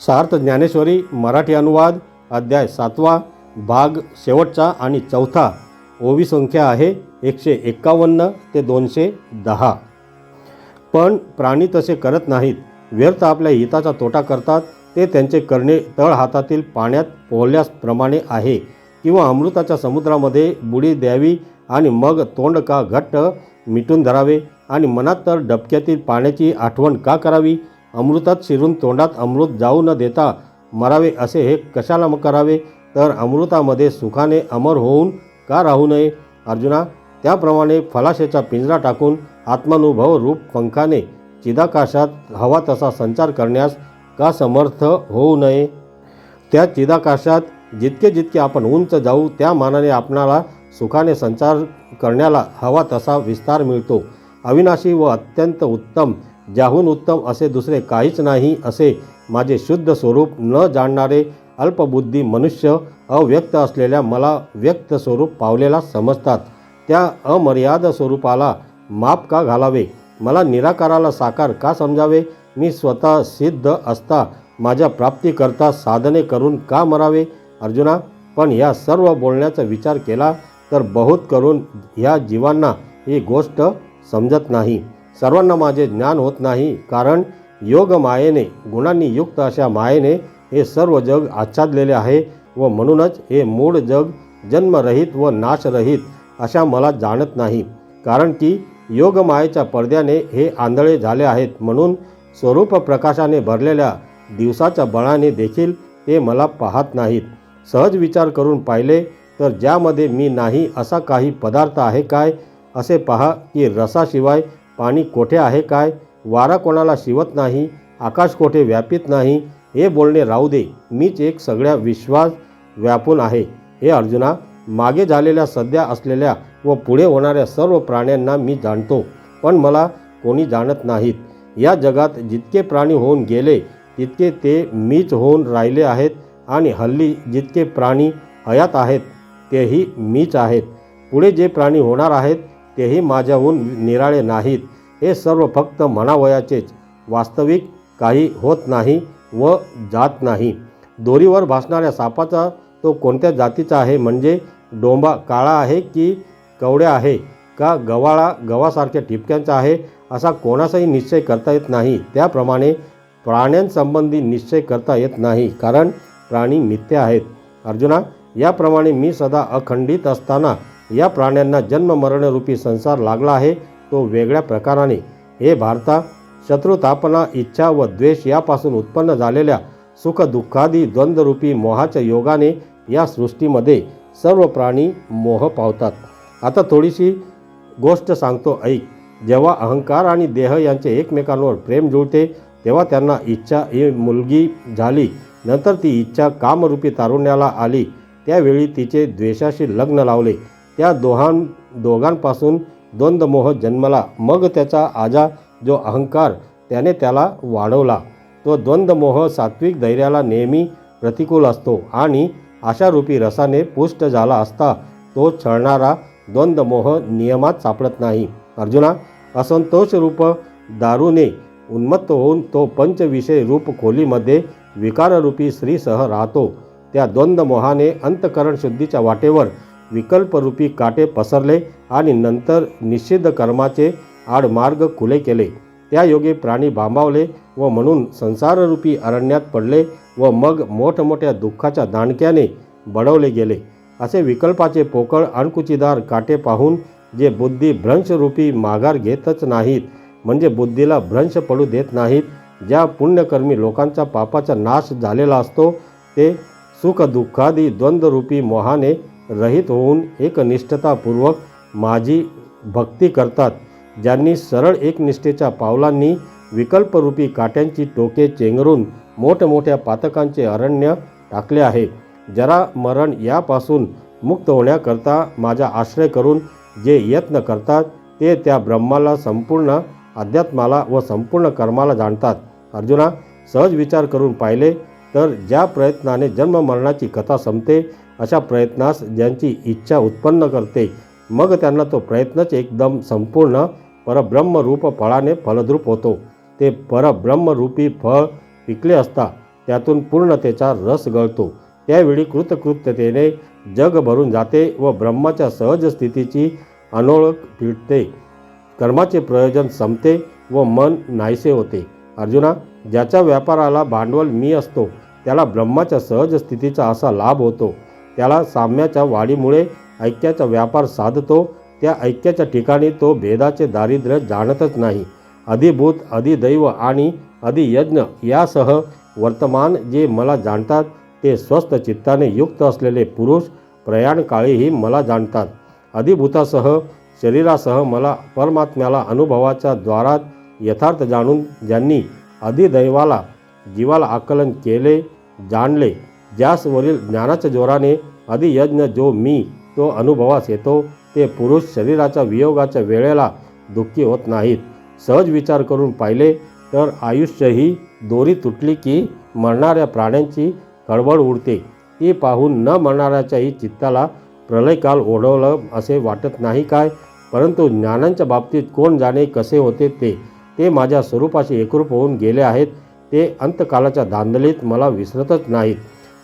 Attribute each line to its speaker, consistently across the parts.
Speaker 1: सार्थ ज्ञानेश्वरी मराठी अनुवाद अध्याय सातवा भाग शेवटचा आणि चौथा. ओवी संख्या आहे एकशे एक्कावन्न ते दोनशे दहा. पण प्राणी तसे करत नाहीत. व्यर्थ आपल्या हिताचा तोटा करतात. ते त्यांचे करणे तळ हातातील पाण्यात पोहल्याप्रमाणे आहे. किंवा अमृताच्या समुद्रामध्ये बुडी द्यावी आणि मग तोंड का घट्ट मिटून धरावे आणि मनात तर डबक्यातील पाण्याची आठवण का करावी? अमृतात शिरून तोंडात अमृत जाऊ न देता मरावे असे हे कशाला करावे? तर अमृतामध्ये सुखाने अमर होऊन का राहू नये? अर्जुना त्याप्रमाणे फलाशेचा पिंजरा टाकून आत्मानुभव रूप पंखाने चिदाकाशात हवा तसा संचार करण्यास का समर्थ होऊ नये? त्या चिदाकाशात जितके जितके आपण उंच जाऊ त्या मानाने आपणाला सुखाने संचार करण्याला हवा तसा विस्तार मिळतो. अविनाशी व अत्यंत उत्तम ज्याहून उत्तम असे दुसरे काहीच नाही असे माझे शुद्ध स्वरूप न जाणणारे अल्पबुद्धी मनुष्य अव्यक्त असलेल्या मला व्यक्त स्वरूप पावलेला समजतात. त्या अमर्याद स्वरूपाला माप का घालावे? मला निराकाराला साकार का समजावे? मी स्वतः सिद्ध असता माझ्या प्राप्तीकरता साधने करून का मरावे? अर्जुना पण या सर्व बोलण्याचा विचार केला तर बहुत करून ह्या जीवांना ही गोष्ट समजत नाही. सर्वांना माझे ज्ञान होत नाही कारण योग मायेने गुणांनी युक्त अशा मायेने हे सर्व जग आच्छादलेले आहे व म्हणूनच हे मूळ जग जन्मरहित व नाशरहित अशा मला जाणत नाही. कारण की योगमायेच्या पडद्याने हे आंधळे झाले आहेत म्हणून स्वरूप प्रकाशाने भरलेल्या दिवसाच्या बळाने देखील ते मला पाहत नाहीत. सहज विचार करून पाहिले तर ज्यामध्ये मी नाही असा काही पदार्थ आहे काय असे पहा की रसाशिवाय पाणी कोठे आहे काय? वारा कोणाला शिवत नाही आकाश कोठे व्यापित नाही हे बोलणे राहू दे. मीच एक सगळ्या विश्वास व्यापून आहे. हे अर्जुना मागे झालेल्या सध्या असलेल्या व पुढे होणाऱ्या सर्व प्राण्यांना मी जाणतो पण मला कोणी जाणत नाहीत. या जगात जितके प्राणी होऊन गेले तितके ते मीच होऊन राहिले आहेत आणि हल्ली जितके प्राणी हयात आहेत तेही मीच आहेत. पुढे जे प्राणी होणार आहेत तेही माझ्याहून निराळे नाहीत. हे सर्व फक्त म्हणावयाचेच वास्तविक काही होत नाही व जात नाही. दोरीवर भासणाऱ्या सापाचा तो कोणत्या जातीचा आहे? म्हणजे डोंबा काळा आहे की कवड्या आहे? का गवाळा गव्हासारख्या ठिपक्यांचा आहे? असा कोणाचाही निश्चय करता येत नाही. त्याप्रमाणे प्राण्यांसंबंधी निश्चय करता येत नाही कारण प्राणी मिथ्य आहेत. अर्जुना याप्रमाणे मी सदा अखंडित असताना या प्राण्यांना जन्ममरणरूपी संसार लागला आहे तो वेगळ्या प्रकाराने. हे भारता शत्रुतापना इच्छा व द्वेष यापासून उत्पन्न झालेल्या सुखदुःखादी द्वंद्वरूपी मोहाच्या योगाने या सृष्टीमध्ये सर्व प्राणी मोह पावतात. आता थोडीशी गोष्ट सांगतो ऐक. जेव्हा अहंकार आणि देह यांचे एकमेकांवर प्रेम जुळते तेव्हा त्यांना इच्छा ही मुलगी झाली नंतर ती इच्छा कामरूपी तारुण्याला आली त्यावेळी तिचे द्वेषाशी लग्न लावले. त्या दोहां दोघांपासून द्वंद्वमोह जन्मला. मग त्याचा आजा जो अहंकार त्याने त्याला वाढवला. तो द्वंद्वमोह सात्विक धैर्याला नेहमी प्रतिकूल असतो आणि आशारूपी रसाने पुष्ट झाला असता तो छळणारा द्वंद्वमोह नियमात सापडत नाही. अर्जुना असंतोष रूप दारूने उन्मत्त होऊन तो पंचविषय रूप खोलीमध्ये विकाररूपी स्त्रीसह राहतो. त्या द्वंद्वमोहाने अंतकरण शुद्धीच्या वाटेवर विकल्परूपी काटे पसरले आणि नंतर निषिद्ध कर्माचे आडमार्ग खुले केले. त्या योगे प्राणी भांबावले व म्हणून संसाररूपी अरण्यात पडले व मग मोठमोठ्या दुःखाच्या दांडक्याने बडवले गेले. असे विकल्पाचे पोकळ अणकुचीदार काटे पाहून जे बुद्धी भ्रंशरूपी माघार घेतच नाहीत म्हणजे बुद्धीला भ्रंश पडू देत नाहीत ज्या पुण्यकर्मी लोकांचा पापाचा नाश झालेला असतो ते सुखदुःखादी द्वंद्वरूपी मोहाने रहित होऊन एकनिष्ठतापूर्वक माझी भक्ती करतात. ज्यांनी सरळ एकनिष्ठेच्या पावलांनी विकल्परूपी काट्यांची टोके चेंगरून मोठमोठ्या पातकांचे अरण्य टाकले आहे. जरा मरण यापासून मुक्त होण्याकरता माझा आश्रय करून जे यत्न करतात ते त्या ब्रह्माला संपूर्ण अध्यात्माला व संपूर्ण कर्माला जाणतात. अर्जुना सहज विचार करून पाहिले तर ज्या प्रयत्नाने जन्ममरणाची कथा संपते अशा प्रयत्नास ज्यांची इच्छा उत्पन्न करते मग त्यांना तो प्रयत्नच एकदम संपूर्ण परब्रह्मरूप फळाने फलद्रूप होतो. ते परब्रह्मरूपी फळ पिकले असता त्यातून पूर्णतेचा रस गळतो. त्यावेळी कृतकृत्यतेने जग भरून जाते व ब्रह्माच्या सहज स्थितीची अनोळख फिटते कर्माचे प्रयोजन संपते व मन नाहीसे होते. अर्जुना ज्याच्या व्यापाराला भांडवल मी असतो त्याला ब्रह्माच्या सहज स्थितीचा असा लाभ होतो. त्याला साम्याच्या वाढीमुळे ऐक्याचा व्यापार साधतो त्या ऐक्याच्या ठिकाणी तो भेदाचे दारिद्र्य जाणतच नाही. अधिभूत अधिदैव आणि अधियज्ञ यासह वर्तमान जे मला जाणतात ते स्वस्थ चित्ताने युक्त असलेले पुरुष प्रयाणकाळीही मला जाणतात. अधिभूतासह शरीरासह मला परमात्म्याला अनुभवाच्या द्वारात यथार्थ जाणून ज्यांनी अधिदैवाला जीवाला आकलन केले जाणले. ज्यासवरील ज्ञानाच्या जोराने अधियज्ञ जो मी तो अनुभवास येतो ते पुरुष शरीराच्या वियोगाच्या वेळेला दुःखी होत नाहीत. सहज विचार करून पाहिले तर आयुष्य ही दोरी तुटली की मरणाऱ्या प्राण्यांची खळबळ उडते. ती पाहून न मरणाऱ्याच्याही चित्ताला प्रलयकाल ओढवलं असे वाटत नाही काय? परंतु ज्ञानांच्या बाबतीत कोण जाणे कसे होते ते ते माझ्या स्वरूपाशी एकरूप होऊन गेले आहेत. ते अंतकालाच्या धांदलीत मला विसरतच नाहीत.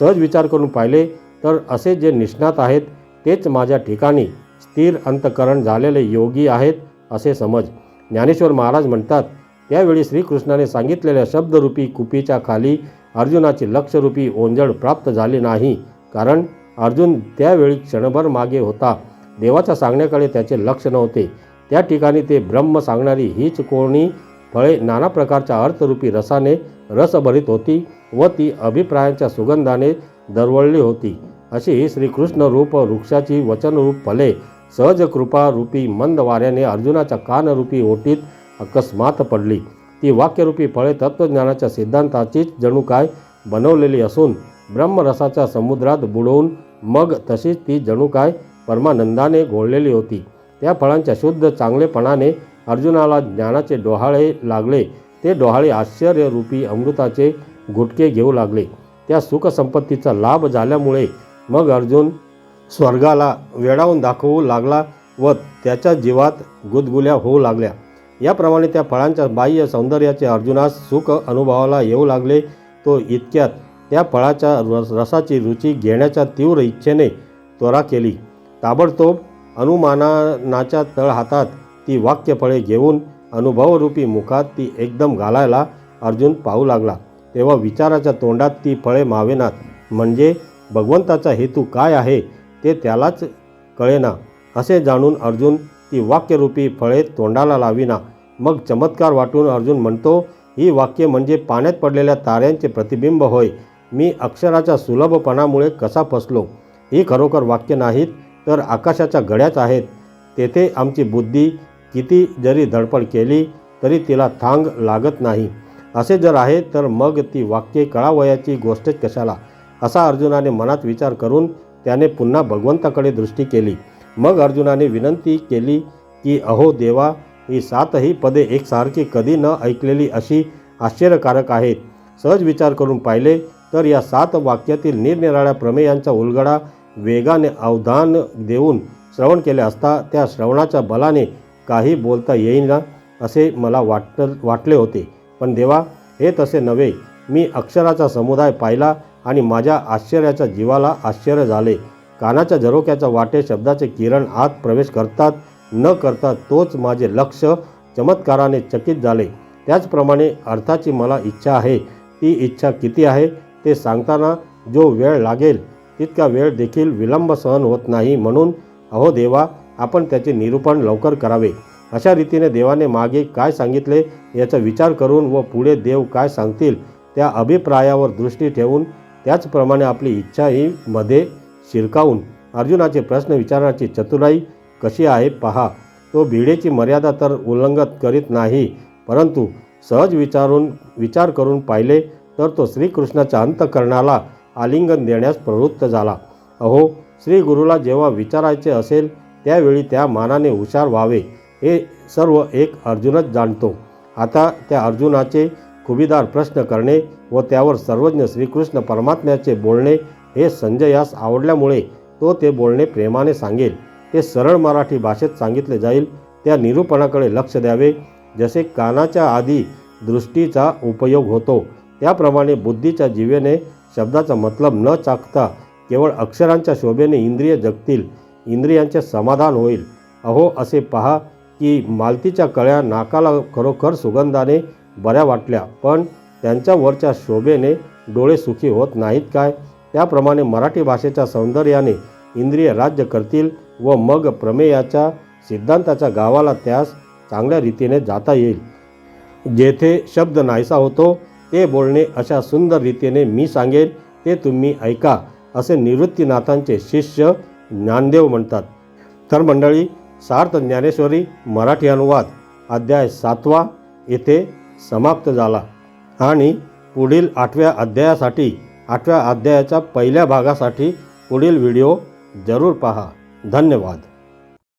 Speaker 1: सहज विचार करून पाहिले तर असे जे निष्णात आहेत तेच माझ्या ठिकाणी स्थिर अंतकरण झालेले योगी आहेत असे समज. ज्ञानेश्वर महाराज म्हणतात त्यावेळी श्रीकृष्णाने सांगितलेल्या शब्दरूपी कुपीच्या खाली अर्जुनाची लक्षरूपी ओंजळ प्राप्त झाली नाही. कारण अर्जुन त्यावेळी क्षणभर मागे होता. देवाच्या सांगण्याकडे त्याचे लक्ष नव्हते. त्या ठिकाणी ते ब्रह्म सांगणारी हीच कोणी फळे नाना प्रकारच्या अर्थरूपी रसाने रसभरीत होती व ती अभिप्रायांच्या सुगंधाने दरवळली होती. अशी श्रीकृष्ण रूप वृक्षाची वचनरूप फले सहज कृपारूपी मंद वाऱ्याने अर्जुनाच्या कानरूपी ओटीत अकस्मात पडली. ती वाक्यरूपी फळे तत्त्वज्ञानाच्या सिद्धांताचीच जणू काय बनवलेली असून ब्रह्मरसाच्या समुद्रात बुडवून मग तशीच ती जणू काय परमानंदाने घोळलेली होती. त्या फळांच्या शुद्ध चांगलेपणाने अर्जुनाला ज्ञानाचे डोहाळे लागले. ते डोहाळे आश्चर्यरूपी अमृताचे गुटके घेऊ लागले. त्या सुखसंपत्तीचा लाभ झाल्यामुळे मग अर्जुन स्वर्गाला वेडावून दाखवू लागला व त्याच्या जीवात गुदगुल्या होऊ लागल्या. याप्रमाणे त्या फळांच्या बाह्य सौंदर्याचे अर्जुनास सुख अनुभवाला येऊ लागले. तो इतक्यात त्या फळाच्या रसाची रुची घेण्याच्या तीव्र इच्छेने त्वरा केली. ताबडतोब अनुमानाच्या तळहातात ती वाक्यफळे घेऊन अनुभवरूपी मुखात ती एकदम घालायला अर्जुन पाहू लागला. तेव्हा विचाराच्या तोंडात ती फळे मावेनात. म्हणजे भगवंताचा हेतू काय आहे ते त्यालाच कळेना. असे जाणून अर्जुन ती वाक्यरूपी फळे तोंडाला लाविना. मग चमत्कार वाटून अर्जुन म्हणतो ही वाक्य म्हणजे पाण्यात पडलेल्या ताऱ्यांचे प्रतिबिंब होय. मी अक्षराच्या सुलभपणामुळे कसा फसलो? ही खरोखर वाक्य नाहीत तर आकाशाच्या गड्याच आहेत. तेथे आमची बुद्धी किती जरी धडपड केली तरी तिला थांग लागत नाही. असे जर आहे तर मग ती वाक्ये कळावयाची गोष्टच कशाला? असा अर्जुनाने मनात विचार करून त्याने पुन्हा भगवंताकडे दृष्टी केली. मग अर्जुनाने विनंती केली की अहो देवा ही सातही पदे एकसारखी कधी न ऐकलेली अशी आश्चर्यकारक आहेत. सहज विचार करून पाहिले तर या सात वाक्यातील निरनिराळ्या प्रमेयांचा उलगडा वेगाने अवधान देऊन श्रवण केले असता त्या श्रवणाच्या बलाने काही बोलता येईना असे मला वाटत वाटले होते. पण देवा हे तसे नव्हे. मी अक्षराचा समुदाय पाहिला आणि माझ्या आश्चर्याच्या जीवाला आश्चर्य झाले. कानाच्या झरोक्याच्या वाटे शब्दाचे किरण आत प्रवेश करतात न करता तोच माझे लक्ष चमत्काराने चकित झाले. त्याचप्रमाणे अर्थाची मला इच्छा आहे. ती इच्छा किती आहे ते सांगताना जो वेळ लागेल इतका वेळ देखील विलंब सहन होत नाही म्हणून अहो देवा आपण त्याचे निरूपण लवकर करावे. अशा रीतीने देवाने मागे काय सांगितले याचा विचार करून व पुढे देव काय सांगतील त्या अभिप्रायावर दृष्टी ठेवून त्याचप्रमाणे आपली इच्छाही मध्ये शिरकावून अर्जुनाचे प्रश्न विचारण्याची चतुराई कशी आहे पहा. तो भिडेची मर्यादा तर उल्लंघत करीत नाही परंतु सहज विचारून विचार करून पाहिले तर तो श्रीकृष्णाच्या अंतकरणाला आलिंगन देण्यास प्रवृत्त झाला. अहो श्री गुरुला जेव्हा विचारायचे असेल त्यावेळी त्या मानाने हुशार व्हावे हे सर्व एक अर्जुनच जाणतो. आता त्या अर्जुनाचे खुबीदार प्रश्न करणे व त्यावर सर्वज्ञ श्रीकृष्ण परमात्म्याचे बोलणे हे संजयास आवडल्यामुळे तो ते बोलणे प्रेमाने सांगेल. ते सरळ मराठी भाषेत सांगितले जाईल. त्या निरूपणाकडे लक्ष द्यावे. जसे कानाच्या आधी दृष्टीचा उपयोग होतो त्याप्रमाणे बुद्धीच्या जीवेने शब्दाचा मतलब न चाकता केवळ अक्षरांच्या शोभेने इंद्रिय जगतील इंद्रियांचे समाधान होईल. अहो असे पहा की मालतीच्या कळ्या नाकाला खरोखर सुगंधाने बऱ्या वाटल्या पण त्यांच्यावरच्या शोभेने डोळे सुखी होत नाहीत काय? त्याप्रमाणे मराठी भाषेच्या सौंदर्याने इंद्रिय राज्य करतील व मग प्रमेयाच्या सिद्धांताच्या गावाला त्यास चांगल्या रीतीने जाता येईल. जेथे शब्द नाहीसा होतो ते बोलणे अशा सुंदर रीतीने मी सांगेन ते तुम्ही ऐका असे निवृत्तीनाथांचे शिष्य ज्ञानदेव म्हणतात. तर मंडळी सार्थ ज्ञानेश्वरी मराठी अनुवाद अध्याय सातवा येथे समाप्त झाला. आणि पुढील आठव्या अध्यायासाठी आठव्या अध्यायाच्या पहिल्या भागासाठी पुढील व्हिडिओ जरूर पहा. धन्यवाद.